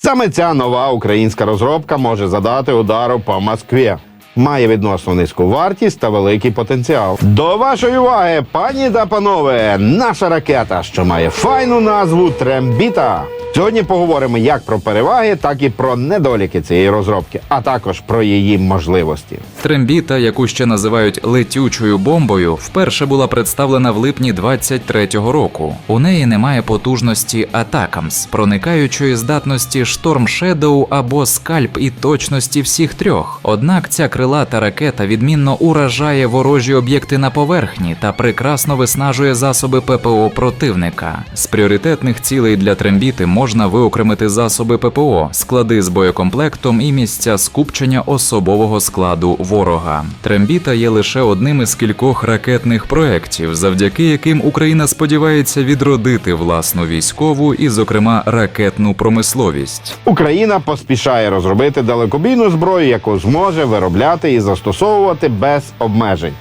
Саме ця нова українська розробка може задати удару по Москві. Має відносно низьку вартість та великий потенціал. До вашої уваги, пані та панове, наша ракета, що має файну назву Трембіта. Сьогодні поговоримо як про переваги, так і про недоліки цієї розробки, а також про її можливості. Трембіта, яку ще називають летючою бомбою, вперше була представлена в липні 23-го року. У неї немає потужності Атакамс, проникаючої здатності Storm Shadow або скальп і точності всіх трьох. Однак ця крилата ракета відмінно уражає ворожі об'єкти на поверхні та прекрасно виснажує засоби ППО противника. З пріоритетних цілей для трембіти можна виокремити засоби ППО, склади з боєкомплектом і місця скупчення особового складу ворога. Трембіта є лише одним із кількох ракетних проєктів, завдяки яким Україна сподівається відродити власну військову і, зокрема, ракетну промисловість. Україна поспішає розробити далекобійну зброю, яку зможе виробляти і застосовувати без обмежень.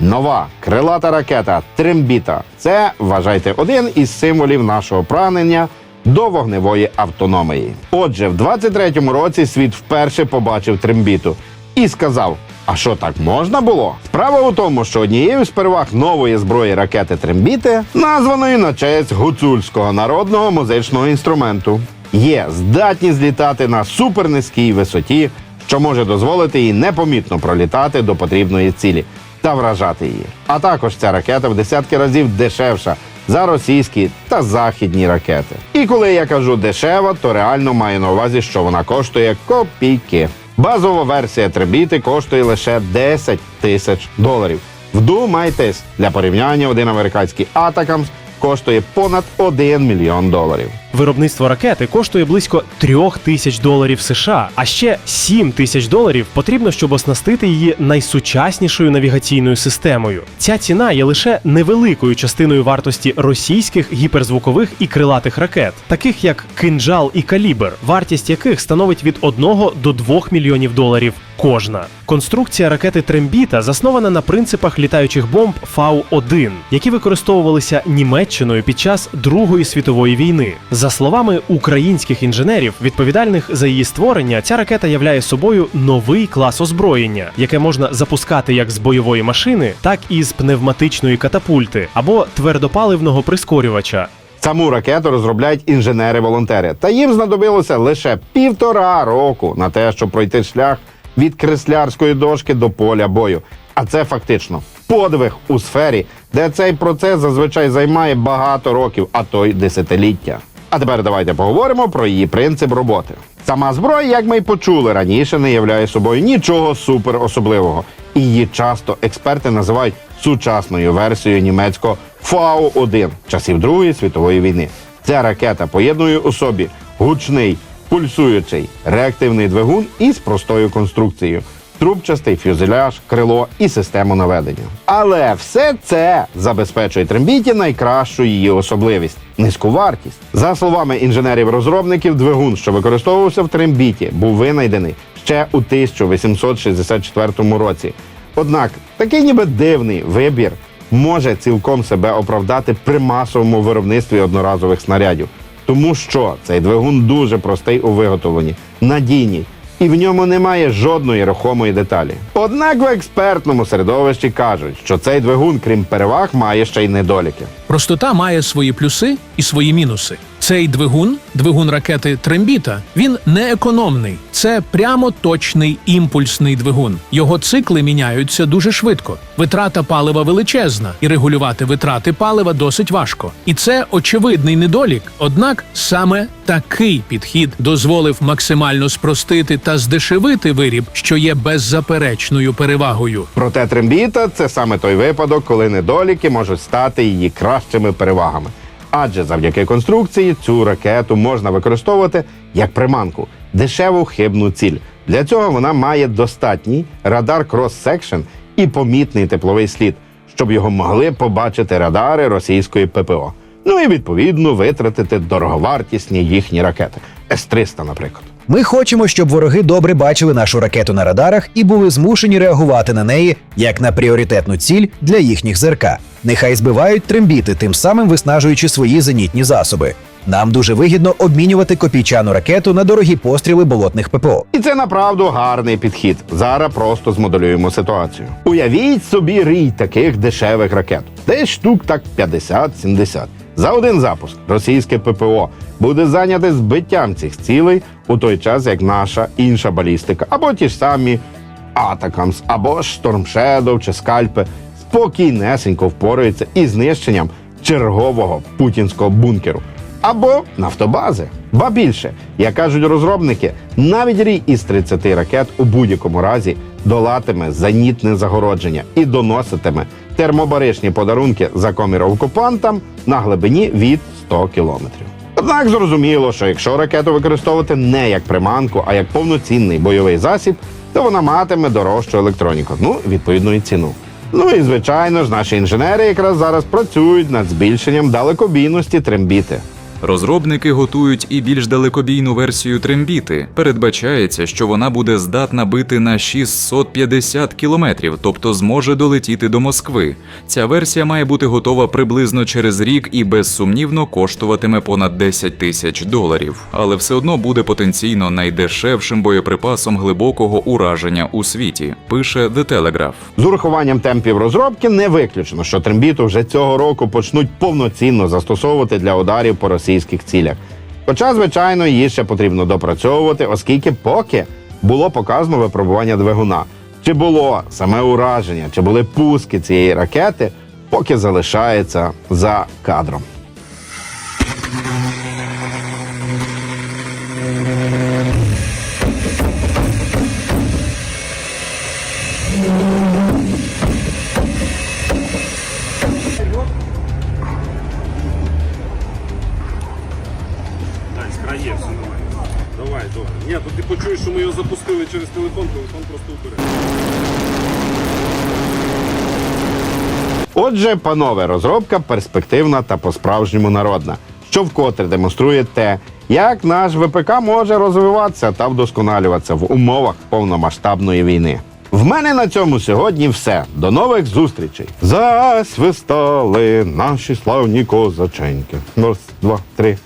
Нова крилата ракета Трембіта це вважайте один із символів нашого прагнення до вогневої автономії. Отже, в 23-му році світ вперше побачив трембіту і сказав: а що так можна було? Справа у тому, що однією з переваг нової зброї ракети Трембіти, названої на честь гуцульського народного музичного інструменту, є здатність літати на супернизькій висоті, що може дозволити їй непомітно пролітати до потрібної цілі та вражати її. А також ця ракета в десятки разів дешевша за російські та західні ракети. І коли я кажу дешева, то реально маю на увазі, що вона коштує копійки. Базова версія Требіти коштує лише 10 тисяч доларів. Вдумайтесь, для порівняння один американський Атакамс коштує понад 1 мільйон доларів. Виробництво ракети коштує близько трьох тисяч доларів США, а ще 7 тисяч доларів потрібно, щоб оснастити її найсучаснішою навігаційною системою. Ця ціна є лише невеликою частиною вартості російських гіперзвукових і крилатих ракет, таких як кинджал і калібр, вартість яких становить від 1 до 2 мільйонів доларів кожна. Конструкція ракети Трембіта заснована на принципах літаючих бомб Фау-1, які використовувалися Німеччиною під час Другої світової війни. За словами українських інженерів, відповідальних за її створення, ця ракета являє собою новий клас озброєння, яке можна запускати як з бойової машини, так і з пневматичної катапульти або твердопаливного прискорювача. Саму ракету розробляють інженери-волонтери, та їм знадобилося лише півтора року на те, щоб пройти шлях від креслярської дошки до поля бою. А це фактично подвиг у сфері, де цей процес зазвичай займає багато років, а то й десятиліття. А тепер давайте поговоримо про її принцип роботи. Сама зброя, як ми й почули раніше, не являє собою нічого супер особливого. Її часто експерти називають сучасною версією німецького Фау-1 часів Другої світової війни. Ця ракета поєднує у собі гучний, пульсуючий реактивний двигун із простою конструкцією. Трубчастий фюзеляж, крило і систему наведення. Але все це забезпечує трембіті найкращу її особливість низьку вартість. За словами інженерів-розробників, двигун, що використовувався в трембіті, був винайдений ще у 1864 році. Однак такий ніби дивний вибір може цілком себе оправдати при масовому виробництві одноразових снарядів, тому що цей двигун дуже простий у виготовленні, надійний. І в ньому немає жодної рухомої деталі. Однак в експертному середовищі кажуть, що цей двигун, крім переваг, має ще й недоліки. Простота має свої плюси і свої мінуси. Цей двигун, двигун ракети Трембіта, він не економний. Це прямо точний імпульсний двигун. Його цикли міняються дуже швидко. Витрата палива величезна, і регулювати витрати палива досить важко. І це очевидний недолік. Однак саме такий підхід дозволив максимально спростити та здешевити виріб, що є беззаперечною перевагою. Проте трембіта це саме той випадок, коли недоліки можуть стати її кращими перевагами. Адже завдяки конструкції цю ракету можна використовувати як приманку, дешеву хибну ціль. Для цього вона має достатній радар крос-секшн і помітний тепловий слід, щоб його могли побачити радари російської ППО. Ну і відповідно витратити дороговартісні їхні ракети С-300, наприклад. Ми хочемо, щоб вороги добре бачили нашу ракету на радарах і були змушені реагувати на неї як на пріоритетну ціль для їхніх ЗРК. Нехай збивають трембіти, тим самим виснажуючи свої зенітні засоби. Нам дуже вигідно обмінювати копійчану ракету на дорогі постріли болотних ППО. І це направду гарний підхід. Зараз просто змоделюємо ситуацію. Уявіть собі рій таких дешевих ракет, десь штук так 50-70. За один запуск російське ППО буде зайняте збиттям цих цілей у той час, як наша інша балістика, або ті ж самі Атакамс, або Storm чи скальпи спокійнесенько впораються із знищенням чергового путінського бункеру або нафтобази. Ба більше, як кажуть розробники, навіть рій із 30 ракет у будь-якому разі долатиме зенітне загородження і доноситиме термобаричні подарунки за комір окупантам на глибині від 100 кілометрів. Однак зрозуміло, що якщо ракету використовувати не як приманку, а як повноцінний бойовий засіб, то вона матиме дорожчу електроніку, ну відповідну і ціну. Ну і звичайно ж, наші інженери якраз зараз працюють над збільшенням далекобійності трембіти. Розробники готують і більш далекобійну версію трембіти. Передбачається, що вона буде здатна бити на 650 кілометрів, тобто зможе долетіти до Москви. Ця версія має бути готова приблизно через рік і безсумнівно коштуватиме понад 10 тисяч доларів, але все одно буде потенційно найдешевшим боєприпасом глибокого ураження у світі. Пише The Telegraph. З урахуванням темпів розробки не виключено, що трембіту вже цього року почнуть повноцінно застосовувати для ударів по російських цілях. Хоча, звичайно, її ще потрібно допрацьовувати, оскільки поки було показано випробування двигуна. Чи було саме ураження, чи були пуски цієї ракети, поки залишається за кадром. Давай, добре. Ні, то ти почуєш, що ми його запустили через телефон, телефон просто вперед. Отже, панове, розробка перспективна та по-справжньому народна, що вкотре демонструє те, як наш ВПК може розвиватися та вдосконалюватися в умовах повномасштабної війни. В мене на цьому сьогодні все. До нових зустрічей. Засвистали наші славні козаченьки. Раз, два, три.